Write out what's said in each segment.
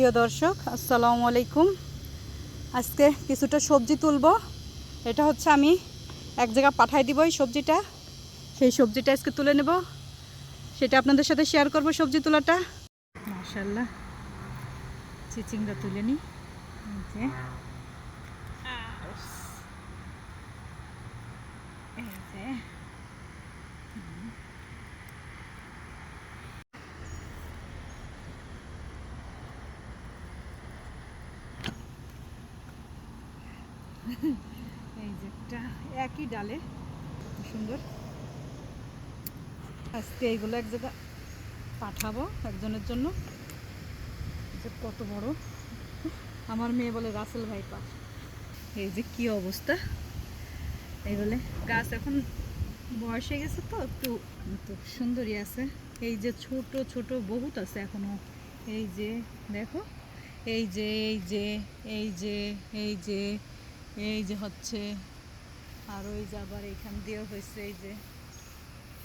প্রিয় দর্শক, আসসালামু আলাইকুম। আজকে কিছুটা সবজি তুলব। এটা হচ্ছে আমি এক জায়গা পাঠাই দিব এই সবজিটা। সেই সবজিটা আজকে তুলে নেব। সেটা আপনাদের সাথে শেয়ার করব সবজি তোলাটা। মাসাল্লাহ চিচিংটা তুলে নিই এই যে এই যে এই যে একটা একই ডালে, সুন্দর। আজকে এইগুলো এক জায়গা পাঠাবো একজনের জন্য। যে কত বড়। আমার মেয়ে বলে রাসেল ভাই পা এই যে কি অবস্থা। এই বলে গাছ এখন বয়স হয়ে গেছে তো, একটু সুন্দরই আছে। এই যে ছোট ছোট বহুত আছে এখনও। এই যে দেখো, এই যে এই যে এই যে এই যে এই যে হচ্ছে, আর ওই যে আবার এখান দিয়েও হয়েছে এই যে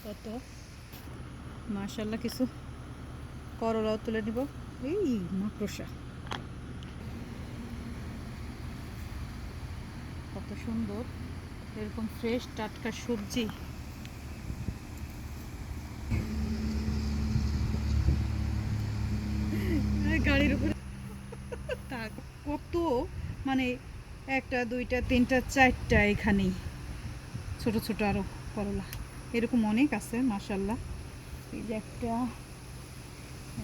কত মার্শাল্লাহ কিছু করলাও তুলে নিব। এই মাকড়সা। কত সুন্দর, এরকম ফ্রেশ টাটকা সবজি। গাড়ির উপরে। কত মানে একটা, দুইটা, তিনটা, চারটা এখানেই। ছোট ছোট আরও করলা। এরকম অনেক আছে মাসাল্লাহ এই যে একটা,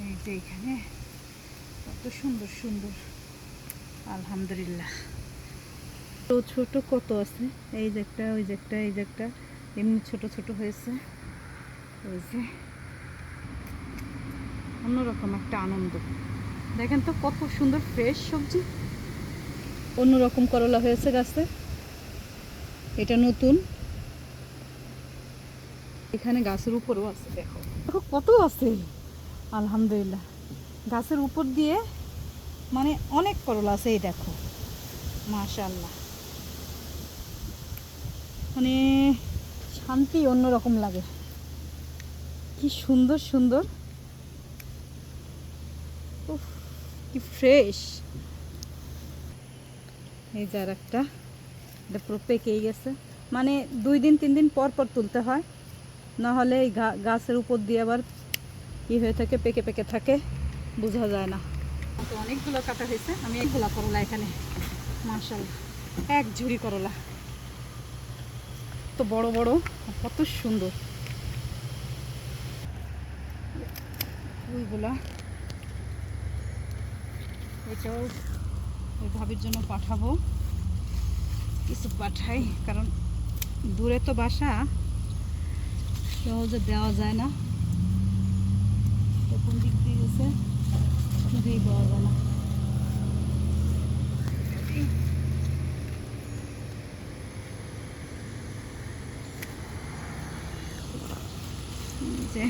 এই যে এখানে। কত সুন্দর সুন্দর। আলহামদুলিল্লাহ। তো ছোট কত আছে? এই যে একটা, ওই যে একটা, এই যে একটা। এমনি ছোট ছোট হয়েছে। ওই যে। অন্যরকম একটা আনন্দ। দেখেন তো কত সুন্দর ফ্রেশ সবজি। অন্যরকম করলা হয়েছে গাছে। এটা নতুন। এখানে গাছের উপরও আছে দেখো। দেখো কত আছে। আলহামদুলিল্লাহ। গাছের উপর দিয়ে মানে অনেক করলা আছে এই দেখো। মাশাল্লাহ মানে শান্তি অন্যরকম লাগে। কি সুন্দর সুন্দর। উফ, কি ফ্রেশ এই যে আর একটা এটা পুরো পেকেই গেছে। মানে দুই দিন, তিন দিন পর পর তুলতে হয়। না হলে এই গাছের উপর দিয়ে আবার কি হয়ে থাকে, পেকে পেকে থাকে, বোঝা যায় না। তো অনেকগুলো কাটা হয়েছে। আমি এইগুলা করলা এখানে। মার্শাল এক ঝুড়ি করলা। তো বড় বড়, কত সুন্দর। ওইগুলা এটাও ওই ভাবির জন্য পাঠাবো। কিছু পাঠাই কারণ দূরে তো বাসা, সহজে দেওয়া যায় না। কোন দিক দিয়ে গেছে? খুঁজেই পাওয়া যায় না। যে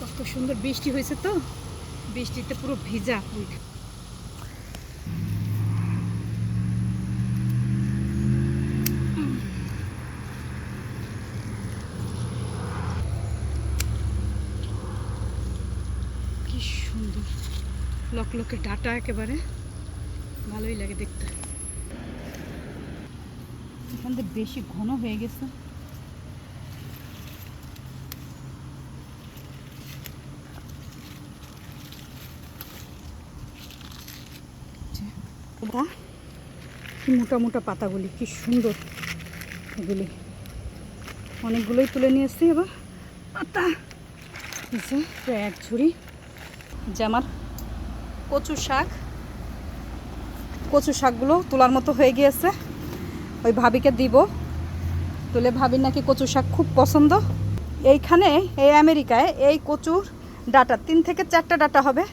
কত সুন্দর বৃষ্টি হয়েছে তো? বৃষ্টিতে পুরো ভিজা। ফুল কি সুন্দর লকলকে ডাটা একেবারে। ভালোই লাগে দেখতে। এখান থেকে বেশি ঘন হয়ে গেছে। কি মোটা মোটা পাতাগুলি, কি সুন্দর এগুলি। অনেকগুলোই তুলে নিয়ে এসছি এবার। পাতা এক ঝুড়ি। যে আমার কচু শাক। কচু শাকগুলো তোলার মতো হয়ে গিয়েছে। ওই ভাবিকে দিব। তুলে ভাবির নাকি কচু শাক খুব পছন্দ। এইখানে, এই আমেরিকায় এই কচুর ডাটা, তিন থেকে চারটা ডাটা হবে।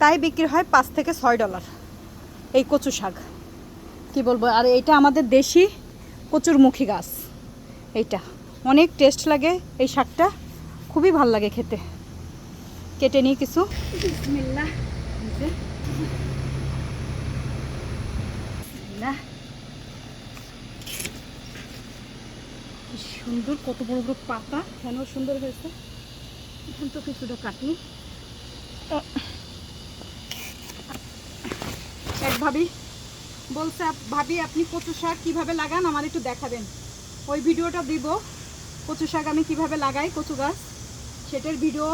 তাই বিক্রি হয় পাঁচ থেকে ছয় ডলার এই কচু শাক। কি বলব, আর এইটা আমাদের দেশি কচুরমুখী গাছ। এইটা। অনেক টেস্ট লাগে এই শাকটা। খুবই ভালো লাগে খেতে। কেটে নিই কিছু। বিসমিল্লাহ। কি সুন্দর, কত বড় বড় পাতা, কেন সুন্দর হয়েছে? এখান তো কিছুটা কাটি এক ভাবি বলছে, ভাবি, আপনি কচু শাক কীভাবে লাগান? আমার একটু দেখাবেন। ওই ভিডিওটা দিব। কচু শাক আমি কীভাবে লাগাই কচু গাছ? সেটার ভিডিও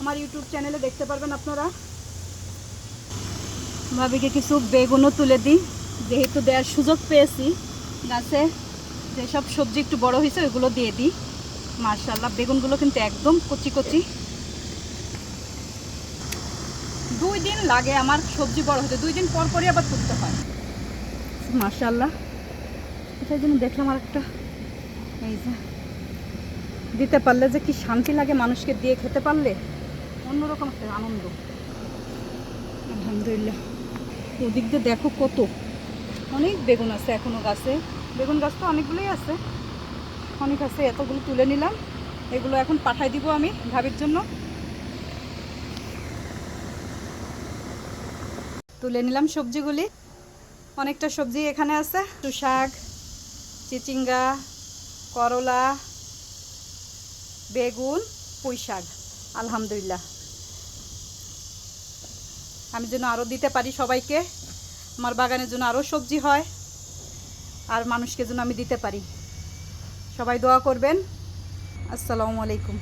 আমার ইউটিউব চ্যানেলে দেখতে পারবেন আপনারা। ভাবিকে কিছু বেগুনও তুলে দিই। যেহেতু দেওয়ার সুযোগ পেয়েছি, গাছে যেসব সবজি একটু বড় হয়েছে, ওইগুলো দিয়ে দিই। মার্শাল্লাহ বেগুনগুলো কিন্তু একদম কচি কচি। দুই দিন লাগে আমার সবজি বড় হতে, দুই দিন পর পরই আবার তুলতে হয়। মার্শাল্লাহ এটার জন্য দেখলাম আর একটা এই যে, দিতে পারলে যে কি শান্তি লাগে মানুষকে দিয়ে খেতে পারলে, অন্যরকম একটা আনন্দ। আলহামদুলিল্লাহ। ওদিক দিয়ে দেখো কত। অনেক বেগুন আছে এখনও গাছে। বেগুন গাছ তো অনেকগুলোই আছে। অনেক আছে, এতগুলো তুলে নিলাম। এগুলো এখন পাঠাই দিব আমি ভাবির জন্য। তুলে নিলাম সবজিগুলি। অনেকটা সবজি এখানে আছে। শাক, চিচিঙ্গা, করলা, বেগুন পুঁই শাক আলহামদুলিল্লাহ। আমি যেন আরও দিতে পারি সবাইকে। আমার বাগানের জন্য আরও সবজি হয় আর মানুষকে যেন আমি দিতে পারি। সবাই দোয়া করবেন। আসসালামু আলাইকুম।